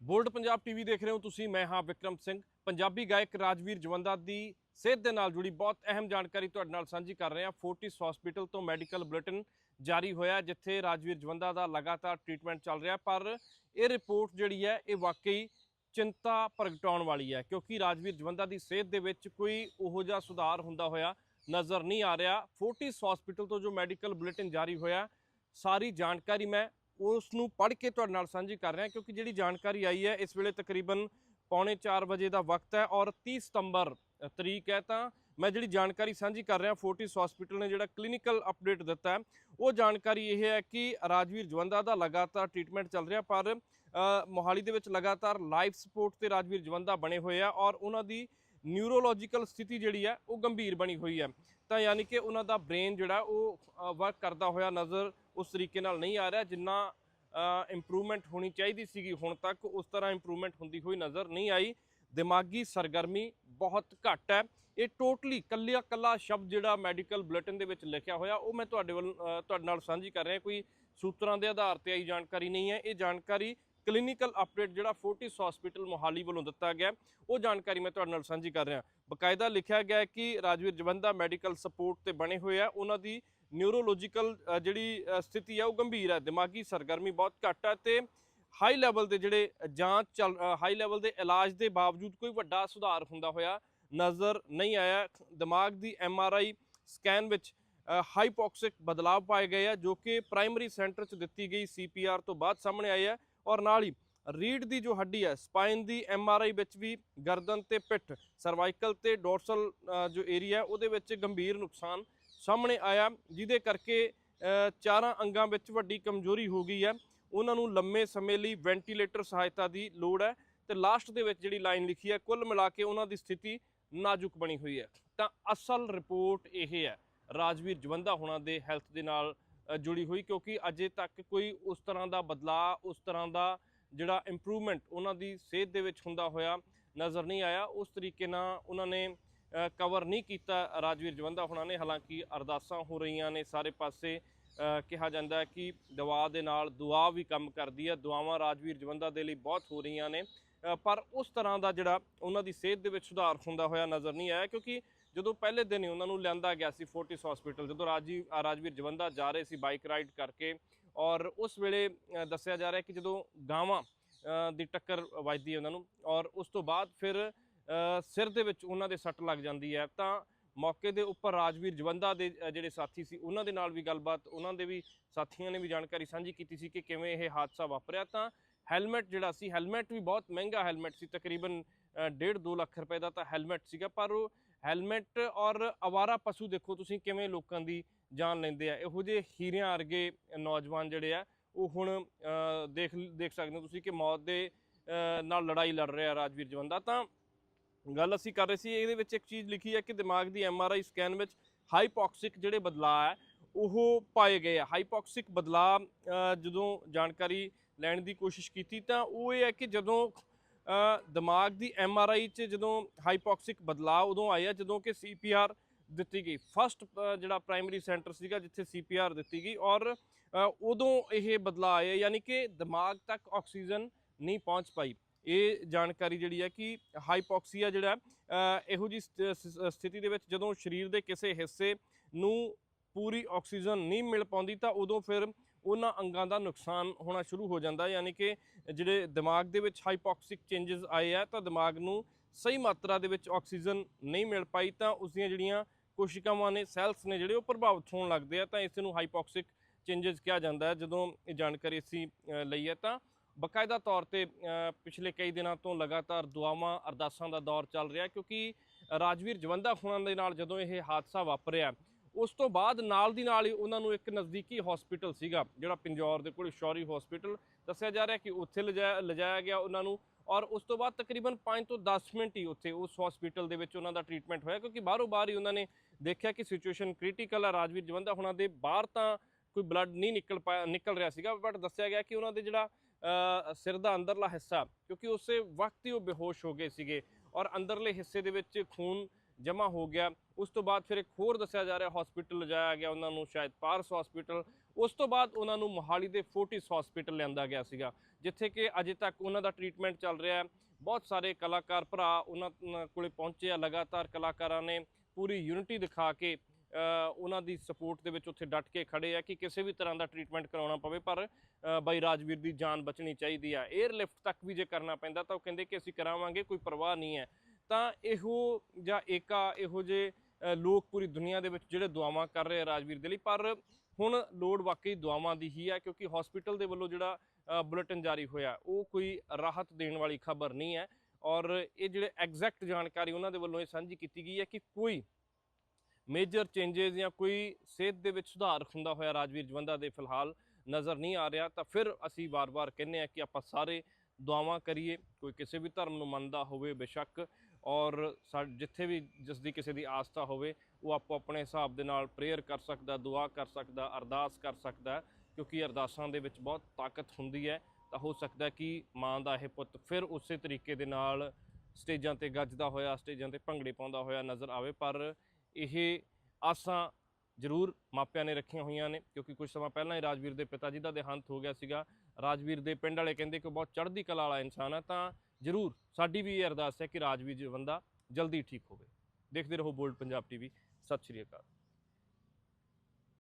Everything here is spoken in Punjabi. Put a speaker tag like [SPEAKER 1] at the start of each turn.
[SPEAKER 1] ਬੋਲਡ ਪੰਜਾਬ ਟੀਵੀ ਦੇਖ ਰਹੇ ਹੋ ਤੁਸੀਂ, ਮੈਂ ਹਾਂ ਵਿਕਰਮ ਸਿੰਘ। ਪੰਜਾਬੀ ਗਾਇਕ ਰਾਜਵੀਰ ਜਵੰਦਾ ਦੀ ਸਿਹਤ ਦੇ ਨਾਲ ਜੁੜੀ ਬਹੁਤ ਅਹਿਮ ਜਾਣਕਾਰੀ ਤੁਹਾਡੇ ਨਾਲ ਸਾਂਝੀ ਕਰ ਰਹੇ ਹਾਂ। ਫੋਰਟਿਸ ਹਸਪੀਟਲ ਤੋਂ ਮੈਡੀਕਲ ਬੁਲੇਟਿਨ ਜਾਰੀ ਹੋਇਆ ਜਿੱਥੇ ਰਾਜਵੀਰ ਜਵੰਦਾ ਦਾ ਲਗਾਤਾਰ ਟ੍ਰੀਟਮੈਂਟ ਚੱਲ ਰਿਹਾ ਪਰ ਇਹ ਰਿਪੋਰਟ ਜਿਹੜੀ ਹੈ, ਇਹ ਵਾਕਈ ਚਿੰਤਾ ਪ੍ਰਗਟਾਉਣ ਵਾਲੀ ਹੈ, ਕਿਉਂਕਿ ਰਾਜਵੀਰ ਜਵੰਦਾ ਦੀ ਸਿਹਤ ਦੇ ਵਿੱਚ ਕੋਈ ਉਹੋ ਜਿਹਾ ਸੁਧਾਰ ਹੁੰਦਾ ਹੋਇਆ ਨਜ਼ਰ ਨਹੀਂ ਆ ਰਿਹਾ। ਫੋਰਟਿਸ ਹਸਪੀਟਲ ਤੋਂ ਜੋ ਮੈਡੀਕਲ ਬੁਲੇਟਿਨ ਜਾਰੀ ਹੋਇਆ, ਸਾਰੀ ਜਾਣਕਾਰੀ ਮੈਂ ਉਸ ਨੂੰ ਪੜ੍ਹ ਕੇ ਤੁਹਾਡੇ ਨਾਲ ਸਾਂਝੀ ਕਰ ਰਿਹਾ, ਕਿਉਂਕਿ ਜਿਹੜੀ ਜਾਣਕਾਰੀ ਆਈ ਹੈ, ਇਸ ਵੇਲੇ ਤਕਰੀਬਨ ਪੌਣੇ 4 ਵਜੇ ਦਾ ਵਕਤ ਹੈ ਔਰ 30 ਸਤੰਬਰ ਤਰੀਕ ਹੈ ਤਾਂ ਮੈਂ ਜਿਹੜੀ ਜਾਣਕਾਰੀ ਸਾਂਝੀ ਕਰ ਰਿਹਾ, ਫੋਰਟਿਸ ਹਸਪੀਟਲ ਨੇ ਜਿਹੜਾ ਕਲੀਨਿਕਲ ਅਪਡੇਟ ਦਿੱਤਾ ਹੈ, ਉਹ ਜਾਣਕਾਰੀ ਇਹ ਹੈ ਕਿ ਰਾਜਵੀਰ ਜਵੰਦਾ ਦਾ ਲਗਾਤਾਰ ਟ੍ਰੀਟਮੈਂਟ ਚੱਲ ਰਿਹਾ, ਪਰ ਮੋਹਾਲੀ ਦੇ ਵਿੱਚ ਲਗਾਤਾਰ ਲਾਈਫ ਸਪੋਰਟ ਤੇ ਰਾਜਵੀਰ ਜਵੰਦਾ ਬਣੇ ਹੋਏ ਆ ਔਰ ਉਹਨਾਂ ਦੀ ਨਿਊਰੋਲੋਜੀਕਲ ਸਥਿਤੀ ਜਿਹੜੀ ਹੈ, ਉਹ ਗੰਭੀਰ ਬਣੀ ਹੋਈ ਹੈ। ਤਾਂ ਯਾਨੀ ਕਿ ਉਹਨਾਂ ਦਾ ਬ੍ਰੇਨ ਜਿਹੜਾ ਉਹ ਵਰਕ ਕਰਦਾ ਹੋਇਆ ਨਜ਼ਰ ਉਸ ਤਰੀਕੇ ਨਾਲ ਨਹੀਂ ਆ ਰਿਹਾ, ਜਿੰਨਾ ਇੰਪਰੂਵਮੈਂਟ ਹੋਣੀ ਚਾਹੀਦੀ ਸੀਗੀ, ਹੁਣ ਤੱਕ ਉਸ ਤਰ੍ਹਾਂ ਇੰਪਰੂਵਮੈਂਟ ਹੁੰਦੀ ਹੋਈ ਨਜ਼ਰ ਨਹੀਂ ਆਈ। ਦਿਮਾਗੀ ਸਰਗਰਮੀ ਬਹੁਤ ਘੱਟ ਹੈ। ਇਹ ਟੋਟਲੀ ਕੱਲਿਆ ਕੱਲਾ ਸ਼ਬਦ ਜਿਹੜਾ ਮੈਡੀਕਲ ਬੁਲੇਟਿਨ ਦੇ ਵਿੱਚ ਲਿਖਿਆ ਹੋਇਆ, ਉਹ ਮੈਂ ਤੁਹਾਡੇ ਵੱਲ ਤੁਹਾਡੇ ਨਾਲ ਸਾਂਝੀ ਕਰ ਰਿਹਾ, ਕੋਈ ਸੂਤਰਾਂ ਦੇ ਆਧਾਰ ਤੇ ਆਈ ਜਾਣਕਾਰੀ ਨਹੀਂ ਹੈ। ਇਹ ਜਾਣਕਾਰੀ ਕਲੀਨਿਕਲ ਅਪਡੇਟ ਜਿਹੜਾ ਫੋਰਟਿਸ ਹਸਪੀਟਲ ਮੋਹਾਲੀ ਵੱਲੋਂ ਦਿੱਤਾ ਗਿਆ। ਉਹ ਜਾਣਕਾਰੀ ਮੈਂ ਤੁਹਾਡੇ ਨਾਲ ਸਾਂਝੀ ਕਰ ਰਿਹਾ। ਬਕਾਇਦਾ ਲਿਖਿਆ ਗਿਆ ਕਿ ਰਾਜਵੀਰ ਜਵੰਦਾ ਮੈਡੀਕਲ ਸਪੋਰਟ ਤੇ ਬਣੇ ਹੋਏ ਆ। ਉਹਨਾਂ ਦੀ ਨਿਊਰੋਲੋਜੀਕਲ ਜਿਹੜੀ ਸਥਿਤੀ ਹੈ ਉਹ ਗੰਭੀਰ ਹੈ ਦਿਮਾਗੀ ਸਰਗਰਮੀ ਬਹੁਤ ਘੱਟ ਹੈ ਤੇ ਹਾਈ ਲੈਵਲ ਦੇ ਜਿਹੜੇ ਜਾਂਚ ਚੱਲ ਹਾਈ ਲੈਵਲ ਦੇ ਇਲਾਜ ਦੇ ਬਾਵਜੂਦ ਕੋਈ ਵੱਡਾ ਸੁਧਾਰ ਹੁੰਦਾ ਹੋਇਆ ਨਜ਼ਰ ਨਹੀਂ ਆਇਆ। ਦਿਮਾਗ ਦੀ ਐਮ ਆਰ ਆਈ ਸਕੈਨ ਵਿੱਚ ਹਾਈਪੋਕਸਿਕ ਬਦਲਾਅ ਪਾਏ ਗਏ ਆ, ਜੋ ਕਿ ਪ੍ਰਾਇਮਰੀ ਸੈਂਟਰ 'ਚ ਦਿੱਤੀ ਗਈ ਸੀਪੀਆਰ ਤੋਂ ਬਾਅਦ ਸਾਹਮਣੇ ਆਏ ਆ। ਔਰ ਨਾਲ ਹੀ ਰੀੜ ਦੀ ਜੋ ਹੱਡੀ ਹੈ, ਸਪਾਈਨ ਦੀ ਐਮ ਆਰ ਆਈ ਵਿੱਚ ਵੀ ਗਰਦਨ ਤੇ ਪਿੱਠ, ਸਰਵਾਈਕਲ ਤੇ ਡੋਰਸਲ ਜੋ ਏਰੀਆ ਉਹਦੇ ਵਿੱਚ ਗੰਭੀਰ ਨੁਕਸਾਨ ਸਾਹਮਣੇ ਆਇਆ, ਜਿਹਦੇ ਕਰਕੇ ਚਾਰਾਂ ਅੰਗਾਂ ਵਿੱਚ ਵੱਡੀ ਕਮਜ਼ੋਰੀ ਹੋ ਗਈ ਹੈ। ਉਹਨਾਂ ਨੂੰ ਲੰਮੇ ਸਮੇਂ ਲਈ ਵੈਂਟੀਲੇਟਰ ਸਹਾਇਤਾ ਦੀ ਲੋੜ ਹੈ ਤੇ ਲਾਸਟ ਦੇ ਵਿੱਚ ਜਿਹੜੀ ਲਾਈਨ ਲਿਖੀ ਹੈ, ਕੁੱਲ ਮਿਲਾ ਕੇ ਉਹਨਾਂ ਦੀ ਸਥਿਤੀ ਨਾਜ਼ੁਕ ਬਣੀ ਹੋਈ ਹੈ। ਤਾਂ ਅਸਲ ਰਿਪੋਰਟ ਇਹ ਹੈ, ਰਾਜਵੀਰ ਜਵੰਦਾ ਹੋਣਾ ਦੇ ਹੈਲਥ ਦੇ ਨਾਲ ਜੁੜੀ ਹੋਈ ਕਿਉਂਕਿ ਅਜੇ ਤੱਕ ਕੋਈ ਉਸ ਤਰ੍ਹਾਂ ਦਾ ਬਦਲਾਅ, ਉਸ ਤਰ੍ਹਾਂ ਦਾ ਜਿਹੜਾ ਇੰਪਰੂਵਮੈਂਟ ਉਹਨਾਂ ਦੀ ਸਿਹਤ ਦੇ ਵਿੱਚ ਹੁੰਦਾ ਹੋਇਆ ਨਜ਼ਰ ਨਹੀਂ ਆਇਆ। ਉਸ ਤਰੀਕੇ ਨਾਲ ਉਹਨਾਂ ਨੇ ਕਵਰ ਨਹੀਂ ਕੀਤਾ ਰਾਜਵੀਰ ਜਵੰਦਾ ਹੋਣਾ ਨੇ। ਹਾਲਾਂਕਿ ਅਰਦਾਸਾਂ ਹੋ ਰਹੀਆਂ ਨੇ ਸਾਰੇ ਪਾਸੇ ਕਿਹਾ ਜਾਂਦਾ ਕਿ ਦਵਾ ਦੇ ਨਾਲ ਦੁਆ ਵੀ ਕੰਮ ਕਰਦੀ ਹੈ। ਦੁਆਵਾਂ ਰਾਜਵੀਰ ਜਵੰਦਾ ਦੇ ਲਈ ਬਹੁਤ ਹੋ ਰਹੀਆਂ ਨੇ। ਪਰ ਉਸ ਤਰ੍ਹਾਂ ਦਾ ਜਿਹੜਾ ਉਹਨਾਂ ਦੀ ਸਿਹਤ ਦੇ ਵਿੱਚ ਸੁਧਾਰ ਹੁੰਦਾ ਹੋਇਆ ਨਜ਼ਰ ਨਹੀਂ ਆਇਆ ਕਿਉਂਕਿ ਜਦੋਂ ਪਹਿਲੇ ਦਿਨ ਹੀ ਉਹਨਾਂ ਨੂੰ ਲਿਆਂਦਾ ਗਿਆ ਸੀ ਫੋਰਟਿਸ ਹਸਪੀਟਲ, ਜਦੋਂ ਰਾਜੀਵ ਰਾਜਵੀਰ ਜਵੰਦਾ ਜਾ ਰਹੇ ਸੀ ਬਾਈਕ ਰਾਈਡ ਕਰਕੇ ਔਰ ਉਸ ਵੇਲੇ ਦੱਸਿਆ ਜਾ ਰਿਹਾ ਕਿ ਜਦੋਂ ਗਾਵਾਂ ਦੀ ਟੱਕਰ ਵੱਜਦੀ ਹੈ ਉਹਨਾਂ ਨੂੰ ਔਰ ਉਸ ਤੋਂ ਬਾਅਦ ਫਿਰ ਸਿਰ ਦੇ ਵਿੱਚ ਉਹਨਾਂ ਦੇ ਸੱਟ ਲੱਗ ਜਾਂਦੀ ਹੈ, ਤਾਂ ਮੌਕੇ ਦੇ ਉੱਪਰ ਰਾਜਵੀਰ ਜਵੰਦਾ ਦੇ ਜਿਹੜੇ ਸਾਥੀ ਸੀ ਉਹਨਾਂ ਦੇ ਨਾਲ ਵੀ ਗੱਲਬਾਤ, ਉਹਨਾਂ ਦੇ ਵੀ ਸਾਥੀਆਂ ਨੇ ਵੀ ਜਾਣਕਾਰੀ ਸਾਂਝੀ ਕੀਤੀ ਸੀ ਕਿ ਕਿਵੇਂ ਇਹ ਹਾਦਸਾ ਵਾਪਰਿਆ, ਤਾਂ ਹੈਲਮਟ ਜਿਹੜਾ ਸੀ, ਹੈਲਮਟ ਵੀ ਬਹੁਤ ਮਹਿੰਗਾ ਹੈਲਮਟ ਸੀ, ਤਕਰੀਬਨ 1.5 ਲੱਖ ਰੁਪਏ ਦਾ ਤਾਂ ਹੈਲਮਟ ਸੀਗਾ, ਪਰ ਉਹ ਹੈਲਮਟ ਔਰ ਅਵਾਰਾ ਪਸ਼ੂ ਦੇਖੋ ਤੁਸੀਂ ਕਿਵੇਂ ਲੋਕਾਂ ਦੀ ਜਾਨ ਲੈਂਦੇ ਆ। ਇਹੋ ਜਿਹੇ ਹੀਰਿਆਂ ਵਰਗੇ ਨੌਜਵਾਨ ਜਿਹੜੇ ਆ, ਉਹ ਹੁਣ ਦੇਖ ਦੇਖ ਸਕਦੇ ਹੋ ਤੁਸੀਂ ਕਿ ਮੌਤ ਦੇ ਨਾਲ ਲੜਾਈ ਲੜ ਰਿਹਾ ਰਾਜਵੀਰ ਜਵੰਦਾ। ਤਾਂ ਗੱਲ ਅਸੀਂ ਕਰ ਰਹੇ ਸੀ, ਇਹਦੇ ਵਿੱਚ ਇੱਕ ਚੀਜ਼ ਲਿਖੀ ਹੈ ਕਿ ਦਿਮਾਗ ਦੀ ਐਮ ਆਰ ਆਈ ਸਕੈਨ ਵਿੱਚ ਹਾਈਪੋਕਸਿਕ ਜਿਹੜੇ ਬਦਲਾਅ ਹੈ ਉਹ ਪਾਏ ਗਏ ਆ। ਹਾਈਪੋਕਸਿਕ ਬਦਲਾਅ ਜਦੋਂ ਜਾਣਕਾਰੀ ਲੈਣ ਦੀ ਕੋਸ਼ਿਸ਼ ਕੀਤੀ ਤਾਂ ਉਹ ਇਹ ਹੈ ਕਿ ਜਦੋਂ ਦਿਮਾਗ ਦੀ ਐਮ ਆਰ ਆਈ 'ਚ ਜਦੋਂ ਹਾਈਪੋਕਸਿਕ ਬਦਲਾਅ ਉਦੋਂ ਆਇਆ, ਜਦੋਂ ਕਿ ਸੀ ਪੀ ਆਰ ਦਿੱਤੀ ਗਈ। ਫਸਟ ਜਿਹੜਾ ਪ੍ਰਾਇਮਰੀ ਸੈਂਟਰ ਸੀਗਾ ਜਿੱਥੇ ਸੀ ਪੀ ਆਰ ਦਿੱਤੀ ਗਈ ਔਰ ਉਦੋਂ ਇਹ ਬਦਲਾਅ ਆਇਆ, ਯਾਨੀ ਕਿ ਦਿਮਾਗ ਤੱਕ ਆਕਸੀਜਨ ਨਹੀਂ ਪਹੁੰਚ ਪਾਈ। ਇਹ ਜਾਣਕਾਰੀ ਜਿਹੜੀ ਹੈ ਕਿ ਹਾਈਪੋਕਸੀਆ ਜਿਹੜਾ ਇਹੋ ਜੀ ਸਥਿਤੀ ਦੇ ਵਿੱਚ ਜਦੋਂ ਸਰੀਰ ਦੇ ਕਿਸੇ ਹਿੱਸੇ ਨੂੰ ਪੂਰੀ ਆਕਸੀਜਨ ਨਹੀਂ ਮਿਲ ਪਾਉਂਦੀ, ਤਾਂ ਉਦੋਂ ਫਿਰ ਉਹਨਾਂ ਅੰਗਾਂ ਦਾ ਨੁਕਸਾਨ ਹੋਣਾ ਸ਼ੁਰੂ ਹੋ ਜਾਂਦਾ ਯਾਨੀ ਕਿ ਜਿਹੜੇ ਦਿਮਾਗ ਦੇ ਵਿੱਚ ਹਾਈਪੋਕਸਿਕ ਚੇਂਜਸ ਆਏ ਆ, ਤਾਂ ਦਿਮਾਗ ਨੂੰ ਸਹੀ ਮਾਤਰਾ ਦੇ ਵਿੱਚ ਆਕਸੀਜਨ ਨਹੀਂ ਮਿਲ ਪਾਈ, ਤਾਂ ਉਸ ਦੀਆਂ ਜਿਹੜੀਆਂ ਕੋਸ਼ਿਕਾਵਾਂ ਨੇ ਸੈਲਸ ਨੇ ਜਿਹੜੇ ਉਹ ਪ੍ਰਭਾਵਿਤ ਹੋਣ ਲੱਗਦੇ ਆ, ਤਾਂ ਇਸ ਨੂੰ ਹਾਈਪੋਕਸਿਕ ਚੇਂਜਸ ਕਿਹਾ ਜਾਂਦਾ ਹੈ। ਜਦੋਂ ਇਹ ਜਾਣਕਾਰੀ ਅਸੀਂ ਲਈ ਹੈ, ਤਾਂ ਬਕਾਇਦਾ ਤੌਰ ਤੇ ਪਿਛਲੇ ਕਈ ਦਿਨਾਂ ਤੋਂ ਲਗਾਤਾਰ ਦੁਆਵਾਂ, ਅਰਦਾਸਾਂ ਦਾ ਦੌਰ ਚੱਲ ਰਿਹਾ, ਕਿਉਂਕਿ ਰਾਜਵੀਰ ਜਵੰਦਾ ਫੋਨਾਂ ਦੇ ਨਾਲ ਜਦੋਂ ਇਹ ਹਾਦਸਾ ਵਾਪਰਿਆ ਉਸ ਤੋਂ ਬਾਅਦ ਨਾਲ ਦੀ ਨਾਲ ਹੀ ਉਹਨਾਂ ਨੂੰ ਇੱਕ ਨਜ਼ਦੀਕੀ ਹਸਪੀਟਲ ਸੀਗਾ, ਜਿਹੜਾ ਪਿੰਜੌਰ ਦੇ ਕੋਲ ਸ਼ੌਰੀ ਹਸਪੀਟਲ ਦੱਸਿਆ ਜਾ ਰਿਹਾ ਕਿ ਉੱਥੇ ਲਿਜਾਇਆ ਲਿਜਾਇਆ ਗਿਆ ਉਹਨਾਂ ਨੂੰ ਔਰ ਉਸ ਤੋਂ ਬਾਅਦ ਤਕਰੀਬਨ 5 ਤੋਂ 10 ਮਿੰਟ ਹੀ ਉੱਥੇ ਉਸ ਹਸਪੀਟਲ ਦੇ ਵਿੱਚ ਉਹਨਾਂ ਦਾ ਟ੍ਰੀਟਮੈਂਟ ਹੋਇਆ ਕਿਉਂਕਿ ਬਾਹਰੋਂ ਬਾਹਰ ਹੀ ਉਹਨਾਂ ਨੇ ਦੇਖਿਆ ਕਿ ਸਿਚੁਏਸ਼ਨ ਕ੍ਰਿਟੀਕਲ ਹੈ ਰਾਜਵੀਰ ਜਵੰਦਾ ਹੋਣਾ ਦੇ ਬਾਹਰ ਤਾਂ ਕੋਈ ਬਲੱਡ ਨਹੀਂ ਨਿਕਲ ਪਾਇਆ, ਨਿਕਲ ਰਿਹਾ ਸੀਗਾ ਬਟ ਦੱਸਿਆ ਗਿਆ ਕਿ ਉਹਨਾਂ ਦੇ ਜਿਹੜਾ ਸਿਰ ਦਾ ਅੰਦਰਲਾ ਹਿੱਸਾ ਕਿਉਂਕਿ ਉਸੇ ਵਕਤ ਹੀ ਉਹ ਬੇਹੋਸ਼ ਹੋ ਗਏ ਸੀਗੇ ਔਰ ਅੰਦਰਲੇ ਹਿੱਸੇ ਦੇ ਵਿੱਚ ਖੂਨ ਜਮ੍ਹਾਂ ਹੋ ਗਿਆ। ਉਸ ਤੋਂ ਬਾਅਦ ਫਿਰ ਇੱਕ ਹੋਰ ਦੱਸਿਆ ਜਾ ਰਿਹਾ ਹਸਪੀਟਲ ਲਿਜਾਇਆ ਗਿਆ ਉਹਨਾਂ ਨੂੰ, ਸ਼ਾਇਦ ਪਾਰਸ ਹਸਪੀਟਲ ਉਸ ਤੋਂ ਬਾਅਦ ਉਹਨਾਂ ਨੂੰ ਮੋਹਾਲੀ ਦੇ ਫੋਰਟਿਸ ਹਸਪੀਟਲ ਲਿਆਂਦਾ ਗਿਆ ਸੀਗਾ, ਜਿੱਥੇ ਕਿ ਅਜੇ ਤੱਕ ਉਹਨਾਂ ਦਾ ਟ੍ਰੀਟਮੈਂਟ ਚੱਲ ਰਿਹਾ ਹੈ। ਬਹੁਤ ਸਾਰੇ ਕਲਾਕਾਰ ਭਰਾ ਉਹਨਾਂ ਉਹਨਾਂ ਕੋਲੇ ਪਹੁੰਚੇ ਆ, ਲਗਾਤਾਰ ਕਲਾਕਾਰਾਂ ਨੇ ਪੂਰੀ ਯੂਨਿਟੀ ਦਿਖਾ ਕੇ ਉਹਨਾਂ ਦੀ ਸਪੋਰਟ ਦੇ ਵਿੱਚ ਉੱਥੇ ਡਟ ਕੇ ਖੜੇ ਆ ਕਿ ਕਿਸੇ ਵੀ ਤਰ੍ਹਾਂ ਦਾ ਟ੍ਰੀਟਮੈਂਟ ਕਰਾਉਣਾ ਪਵੇ, ਪਰ ਬਾਈ ਰਾਜਵੀਰ ਦੀ ਜਾਨ ਬਚਣੀ ਚਾਹੀਦੀ ਆ। 에ਅਰ ਲਿਫਟ ਤੱਕ ਵੀ ਜੇ ਕਰਨਾ ਪੈਂਦਾ ਤਾਂ ਉਹ ਕਹਿੰਦੇ ਕਿ ਅਸੀਂ ਕਰਾਵਾਂਗੇ, ਕੋਈ ਪਰਵਾਹ ਨਹੀਂ ਹੈ। ਤਾਂ ਇਹੋ ਜਾਂ ਏਕਾ ਇਹੋ ਜੇ ਲੋਕ ਪੂਰੀ ਦੁਨੀਆ ਦੇ ਵਿੱਚ ਜਿਹੜੇ ਦੁਆਵਾਂ ਕਰ ਰਹੇ ਆ ਰਾਜਵੀਰ ਦੇ ਲਈ, ਪਰ ਹੁਣ ਲੋੜ ਵਾਕਈ ਦੁਆਵਾਂ ਦੀ ਹੀ ਹੈ ਕਿਉਂਕਿ ਹਸਪੀਟਲ ਦੇ ਵੱਲੋਂ ਜਿਹੜਾ ਬੁਲੇਟਿਨ ਜਾਰੀ ਹੋਇਆ, ਉਹ ਕੋਈ ਰਾਹਤ ਦੇਣ ਵਾਲੀ ਖਬਰ ਨਹੀਂ ਹੈ। ਔਰ ਇਹ ਜਿਹੜੇ ਐਗਜ਼ੈਕਟ ਜਾਣਕਾਰੀ ਉਹਨਾਂ ਦੇ ਵੱਲੋਂ ਇਹ ਸਾਂਝੀ ਕੀਤੀ ਗਈ ਹੈ ਕਿ ਕੋਈ ਮੇਜਰ ਚੇਂਜਸ ਜਾਂ ਕੋਈ ਸਿਹਤ ਦੇ ਵਿੱਚ ਸੁਧਾਰ ਹੁੰਦਾ ਹੋਇਆ ਰਾਜਵੀਰ ਜਵੰਦਾ ਦੇ ਫਿਲਹਾਲ ਨਜ਼ਰ ਨਹੀਂ ਆ ਰਿਹਾ, ਤਾਂ ਫਿਰ ਅਸੀਂ ਵਾਰ-ਵਾਰ ਕਹਿੰਦੇ ਆ ਕਿ ਆਪਾਂ ਸਾਰੇ ਦੁਆਵਾਂ ਕਰੀਏ, ਕੋਈ ਕਿਸੇ ਵੀ ਧਰਮ ਨੂੰ ਮੰਨਦਾ ਹੋਵੇ, ਬੇਸ਼ੱਕ ਔਰ ਸਾ- ਜਿੱਥੇ ਵੀ ਜਿਸ ਦੀ ਕਿਸੇ ਦੀ ਆਸਥਾ ਹੋਵੇ, ਉਹ ਆਪੋ ਆਪਣੇ ਹਿਸਾਬ ਦੇ ਨਾਲ ਪ੍ਰੇਅਰ ਕਰ ਸਕਦਾ, ਦੁਆ ਕਰ ਸਕਦਾ, ਅਰਦਾਸ ਕਰ ਸਕਦਾ ਕਿਉਂਕਿ ਅਰਦਾਸਾਂ ਦੇ ਵਿੱਚ ਬਹੁਤ ਤਾਕਤ ਹੁੰਦੀ ਹੈ। ਤਾਂ ਹੋ ਸਕਦਾ ਕਿ ਮਾਂ ਦਾ ਇਹ ਪੁੱਤ ਫਿਰ ਉਸੇ ਤਰੀਕੇ ਦੇ ਨਾਲ ਸਟੇਜਾਂ ਤੇ ਗੱਜਦਾ ਹੋਇਆ, ਸਟੇਜਾਂ ਤੇ ਭੰਗੜੇ ਪਾਉਂਦਾ ਹੋਇਆ ਨਜ਼ਰ ਆਵੇ, ਪਰ ਇਹ ਆਸਾਂ ਜ਼ਰੂਰ ਮਾਪਿਆਂ ਨੇ ਰੱਖੀਆਂ ਹੋਈਆਂ ਨੇ, ਕਿਉਂਕਿ ਕੁਝ ਸਮਾਂ ਪਹਿਲਾਂ ਹੀ ਰਾਜਵੀਰ ਦੇ ਪਿਤਾ ਜੀ ਦਾ ਦੇਹਾਂਤ ਹੋ ਗਿਆ ਸੀਗਾ। ਰਾਜਵੀਰ ਦੇ ਪਿੰਡ ਵਾਲੇ ਕਹਿੰਦੇ ਕਿ ਬਹੁਤ ਚੜ੍ਹਦੀ ਕਲਾ ਵਾਲਾ ਇਨਸਾਨ ਹੈ, ਤਾਂ ਜ਼ਰੂਰ, ਸਾਡੀ ਵੀ ਇਹ ਅਰਦਾਸ ਹੈ ਕਿ ਰਾਜਵੀਰ ਜੀ ਬੰਦਾ ਜਲਦੀ ਠੀਕ ਹੋਵੇ। ਦੇਖਦੇ ਰਹੋ ਬੋਲਡ ਪੰਜਾਬ ਟੀਵੀ। ਸਤਿ ਸ਼੍ਰੀ ਅਕਾਲ।